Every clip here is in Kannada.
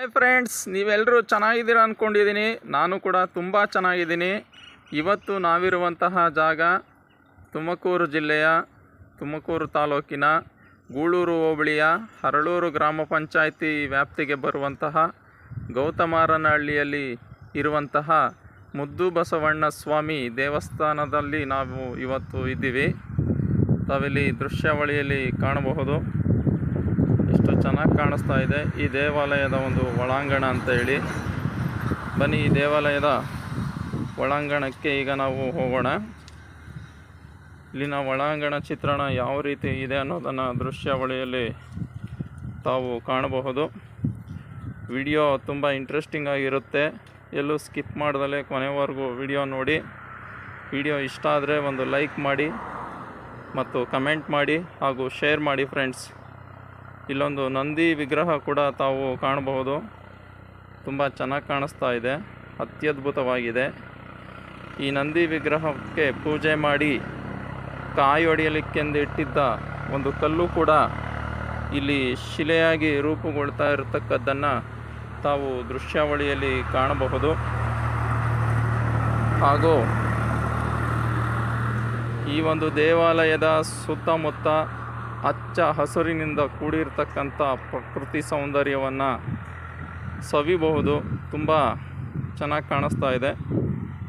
ಹಾಯ್ ಫ್ರೆಂಡ್ಸ್ ನೀವೆಲ್ಲರೂ ಚೆನ್ನಾಗಿದ್ದೀರಾ ಅಂದ್ಕೊಂಡಿದ್ದೀನಿ ನಾನು ಕೂಡ ತುಂಬ ಚೆನ್ನಾಗಿದ್ದೀನಿ. ಇವತ್ತು ನಾವಿರುವಂತಹ ಜಾಗ ತುಮಕೂರು ಜಿಲ್ಲೆಯ ತುಮಕೂರು ತಾಲೂಕಿನ ಗೂಳೂರು ಹೋಬಳಿಯ ಹರಳೂರು ಗ್ರಾಮ ಪಂಚಾಯಿತಿ ವ್ಯಾಪ್ತಿಗೆ ಬರುವಂತಹ ಗೌತಮಾರನಹಳ್ಳಿಯಲ್ಲಿ ಇರುವಂತಹ ಮುದ್ದು ಬಸವಣ್ಣ ಸ್ವಾಮಿ ದೇವಸ್ಥಾನದಲ್ಲಿ ನಾವು ಇವತ್ತು ಇದ್ದೀವಿ. ತಾವಿಲ್ಲಿ ದೃಶ್ಯಾವಳಿಯಲ್ಲಿ ಕಾಣಬಹುದು. ಎಷ್ಟು ಚೆನ್ನಾಗಿ ಕಾಣಿಸ್ತಾ ಇದೆ. ಈ ದೇವಾಲಯದ ಒಂದು ಒಳಾಂಗಣ ಅಂತ ಹೇಳಿ. ಬನ್ನಿ, ಈ ದೇವಾಲಯದ ಒಳಾಂಗಣಕ್ಕೆ ಈಗ ನಾವು ಹೋಗೋಣ. ಇಲ್ಲಿನ ಒಳಾಂಗಣ ಚಿತ್ರಣ ಯಾವ ರೀತಿ ಇದೆ ಅನ್ನೋದನ್ನು ದೃಶ್ಯಾವಳಿಯಲ್ಲಿ ತಾವು ಕಾಣಬಹುದು. ವಿಡಿಯೋ ತುಂಬ ಇಂಟ್ರೆಸ್ಟಿಂಗ್ ಆಗಿರುತ್ತೆ. ಎಲ್ಲೂ ಸ್ಕಿಪ್ ಮಾಡ್ದಲೇ ಕೊನೆವರೆಗೂ ವಿಡಿಯೋ ನೋಡಿ. ವಿಡಿಯೋ ಇಷ್ಟ ಆದರೆ ಒಂದು ಲೈಕ್ ಮಾಡಿ ಮತ್ತು ಕಮೆಂಟ್ ಮಾಡಿ ಹಾಗೂ ಶೇರ್ ಮಾಡಿ ಫ್ರೆಂಡ್ಸ್. ಇಲ್ಲೊಂದು ನಂದಿ ವಿಗ್ರಹ ಕೂಡ ತಾವು ಕಾಣಬಹುದು. ತುಂಬ ಚೆನ್ನಾಗಿ ಕಾಣಿಸ್ತಾ ಇದೆ. ಅತ್ಯದ್ಭುತವಾಗಿದೆ. ಈ ನಂದಿ ವಿಗ್ರಹಕ್ಕೆ ಪೂಜೆ ಮಾಡಿ ಕಾಯಿ ಹೊಡೆಯಲಿಕ್ಕೆಂದು ಇಟ್ಟಿದ್ದ ಒಂದು ಕಲ್ಲು ಕೂಡ ಇಲ್ಲಿ ಶಿಲೆಯಾಗಿ ರೂಪುಗೊಳ್ತಾ ಇರತಕ್ಕದ್ದನ್ನು ತಾವು ದೃಶ್ಯಾವಳಿಯಲ್ಲಿ ಕಾಣಬಹುದು. ಹಾಗೂ ಈ ಒಂದು ದೇವಾಲಯದ ಸುತ್ತಮುತ್ತ ಹಚ್ಚ ಹಸಿರಿನಿಂದ ಕೂಡಿರ್ತಕ್ಕಂಥ ಪ್ರಕೃತಿ ಸೌಂದರ್ಯವನ್ನು ಸವಿಬಹುದು. ತುಂಬ ಚೆನ್ನಾಗಿ ಕಾಣಿಸ್ತಾ ಇದೆ.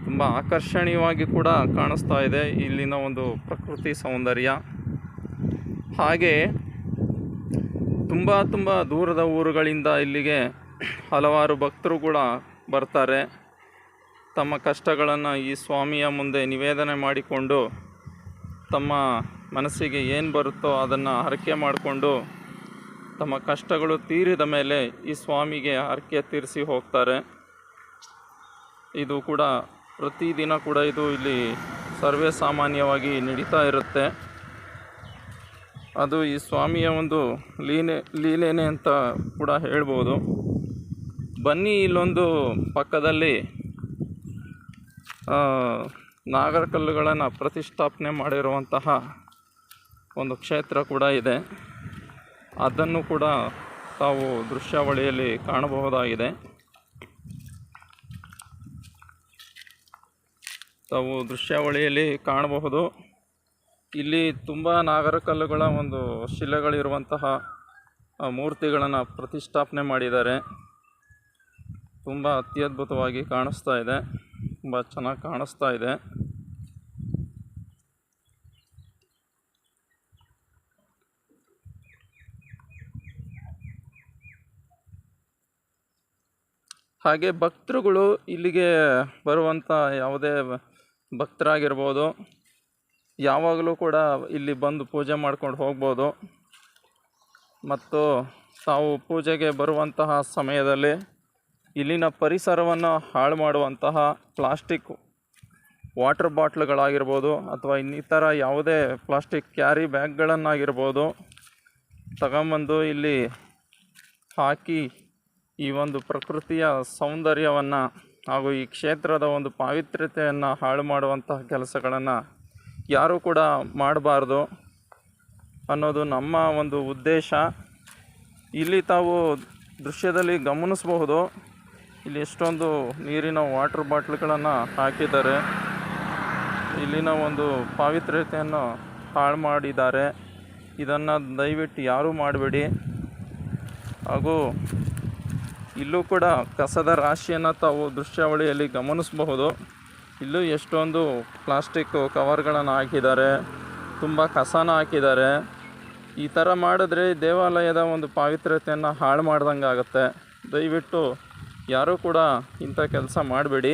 ತುಂಬ ಆಕರ್ಷಣೀಯವಾಗಿ ಕೂಡ ಕಾಣಿಸ್ತಾ ಇದೆ ಇಲ್ಲಿನ ಒಂದು ಪ್ರಕೃತಿ ಸೌಂದರ್ಯ. ಹಾಗೆ ತುಂಬ ತುಂಬ ದೂರದ ಊರುಗಳಿಂದ ಇಲ್ಲಿಗೆ ಹಲವಾರು ಭಕ್ತರು ಕೂಡ ಬರ್ತಾರೆ. ತಮ್ಮ ಕಷ್ಟಗಳನ್ನು ಈ ಸ್ವಾಮಿಯ ಮುಂದೆ ನಿವೇದನೆ ಮಾಡಿಕೊಂಡು ತಮ್ಮ ಮನಸ್ಸಿಗೆ ಏನು ಬರುತ್ತೋ ಅದನ್ನು ಹರಕೆ ಮಾಡಿಕೊಂಡು ತಮ್ಮ ಕಷ್ಟಗಳು ತೀರಿದ ಮೇಲೆ ಈ ಸ್ವಾಮಿಗೆ ಹರಕೆ ತೀರಿಸಿ ಹೋಗ್ತಾರೆ. ಇದು ಕೂಡ ಪ್ರತಿದಿನ ಕೂಡ ಇದು ಇಲ್ಲಿ ಸರ್ವೇ ಸಾಮಾನ್ಯವಾಗಿ ನಡೀತಾ ಇರುತ್ತೆ. ಅದು ಈ ಸ್ವಾಮಿಯ ಒಂದು ಲೀಲೆ ಲೀಲೆನೆ ಅಂತ ಕೂಡ ಹೇಳ್ಬೋದು. ಬನ್ನಿ ಇಲ್ಲೊಂದು ಪಕ್ಕದಲ್ಲಿ ನಾಗರಕಲ್ಲುಗಳನ್ನು ಪ್ರತಿಷ್ಠಾಪನೆ ಮಾಡಿರುವಂತಹ ಒಂದು ಕ್ಷೇತ್ರ ಕೂಡ ಇದೆ. ಅದನ್ನು ಕೂಡ ತಾವು ದೃಶ್ಯಾವಳಿಯಲ್ಲಿ ಕಾಣಬಹುದಾಗಿದೆ. ತಾವು ದೃಶ್ಯಾವಳಿಯಲ್ಲಿ ಕಾಣಬಹುದು. ಇಲ್ಲಿ ತುಂಬ ನಾಗರಕಲ್ಲುಗಳ ಒಂದು ಶಿಲೆಗಳಿರುವಂತಹ ಮೂರ್ತಿಗಳನ್ನು ಪ್ರತಿಷ್ಠಾಪನೆ ಮಾಡಿದ್ದಾರೆ. ತುಂಬ ಅತ್ಯದ್ಭುತವಾಗಿ ಕಾಣಿಸ್ತಾ ಇದೆ. ತುಂಬ ಚೆನ್ನಾಗಿ ಕಾಣಿಸ್ತಾ ಇದೆ. ಹಾಗೆ ಭಕ್ತರುಗಳು ಇಲ್ಲಿಗೆ ಬರುವಂಥ ಯಾವುದೇ ಭಕ್ತರಾಗಿರ್ಬೋದು, ಯಾವಾಗಲೂ ಕೂಡ ಇಲ್ಲಿ ಬಂದು ಪೂಜೆ ಮಾಡ್ಕೊಂಡು ಹೋಗ್ಬೋದು. ಮತ್ತು ತಾವು ಪೂಜೆಗೆ ಬರುವಂತಹ ಸಮಯದಲ್ಲಿ ಇಲ್ಲಿನ ಪರಿಸರವನ್ನು ಹಾಳು ಮಾಡುವಂತಹ ಪ್ಲಾಸ್ಟಿಕ್ ವಾಟರ್ ಬಾಟ್ಲ್ಗಳಾಗಿರ್ಬೋದು ಅಥವಾ ಇನ್ನಿತರ ಯಾವುದೇ ಪ್ಲಾಸ್ಟಿಕ್ ಕ್ಯಾರಿ ಬ್ಯಾಗ್ಗಳನ್ನಾಗಿರ್ಬೋದು ತಗೊಂಬಂದು ಇಲ್ಲಿ ಹಾಕಿ ಈ ಒಂದು ಪ್ರಕೃತಿಯ ಸೌಂದರ್ಯವನ್ನು ಹಾಗೂ ಈ ಕ್ಷೇತ್ರದ ಒಂದು ಪಾವಿತ್ರ್ಯತೆಯನ್ನು ಹಾಳು ಮಾಡುವಂತಹ ಕೆಲಸಗಳನ್ನು ಯಾರೂ ಕೂಡ ಮಾಡಬಾರ್ದು ಅನ್ನೋದು ನಮ್ಮ ಒಂದು ಉದ್ದೇಶ. ಇಲ್ಲಿ ತಾವು ದೃಶ್ಯದಲ್ಲಿ ಗಮನಿಸಬಹುದು. ಇಲ್ಲಿ ಎಷ್ಟೊಂದು ನೀರಿನ ವಾಟರ್ ಬಾಟ್ಲ್ಗಳನ್ನು ಹಾಕಿದ್ದಾರೆ. ಇಲ್ಲಿನ ಒಂದು ಪಾವಿತ್ರ್ಯತೆಯನ್ನು ಹಾಳು ಮಾಡಿದ್ದಾರೆ. ಇದನ್ನು ದಯವಿಟ್ಟು ಯಾರೂ ಮಾಡಬೇಡಿ. ಹಾಗೂ ಇಲ್ಲೂ ಕೂಡ ಕಸದ ರಾಶಿಯನ್ನು ತಾವು ದೃಶ್ಯಾವಳಿಯಲ್ಲಿ ಗಮನಿಸಬಹುದು. ಇಲ್ಲೂ ಎಷ್ಟೊಂದು ಪ್ಲಾಸ್ಟಿಕ್ ಕವರ್ಗಳನ್ನು ಹಾಕಿದ್ದಾರೆ. ತುಂಬ ಕಸನ ಹಾಕಿದ್ದಾರೆ. ಈ ಥರ ಮಾಡಿದ್ರೆ ದೇವಾಲಯದ ಒಂದು ಪಾವಿತ್ರ್ಯತೆಯನ್ನು ಹಾಳು ಮಾಡ್ದಂಗೆ ಆಗುತ್ತೆ ದಯವಿಟ್ಟು ಯಾರೂ ಕೂಡ ಇಂಥ ಕೆಲಸ ಮಾಡಬೇಡಿ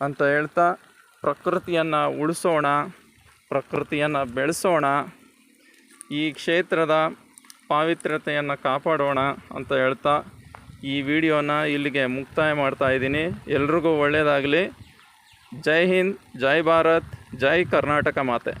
ಅಂತ ಹೇಳ್ತಾ ಪ್ರಕೃತಿಯನ್ನು ಉಳಿಸೋಣ, ಪ್ರಕೃತಿಯನ್ನು ಬೆಳೆಸೋಣ, ಈ ಕ್ಷೇತ್ರದ ಪಾವಿತ್ರ್ಯತೆಯನ್ನು ಕಾಪಾಡೋಣ ಅಂತ ಹೇಳ್ತಾ ಈ ವಿಡಿಯೋನ ಇಲ್ಲಿಗೆ ಮುಕ್ತಾಯ ಮಾಡ್ತಾ ಇದ್ದೀನಿ. ಎಲ್ರಿಗೂ ಒಳ್ಳೆಯದಾಗಲಿ ಜೈ ಹಿಂದ್, ಜೈ ಭಾರತ್, ಜೈ ಕರ್ನಾಟಕ ಮಾತೆ.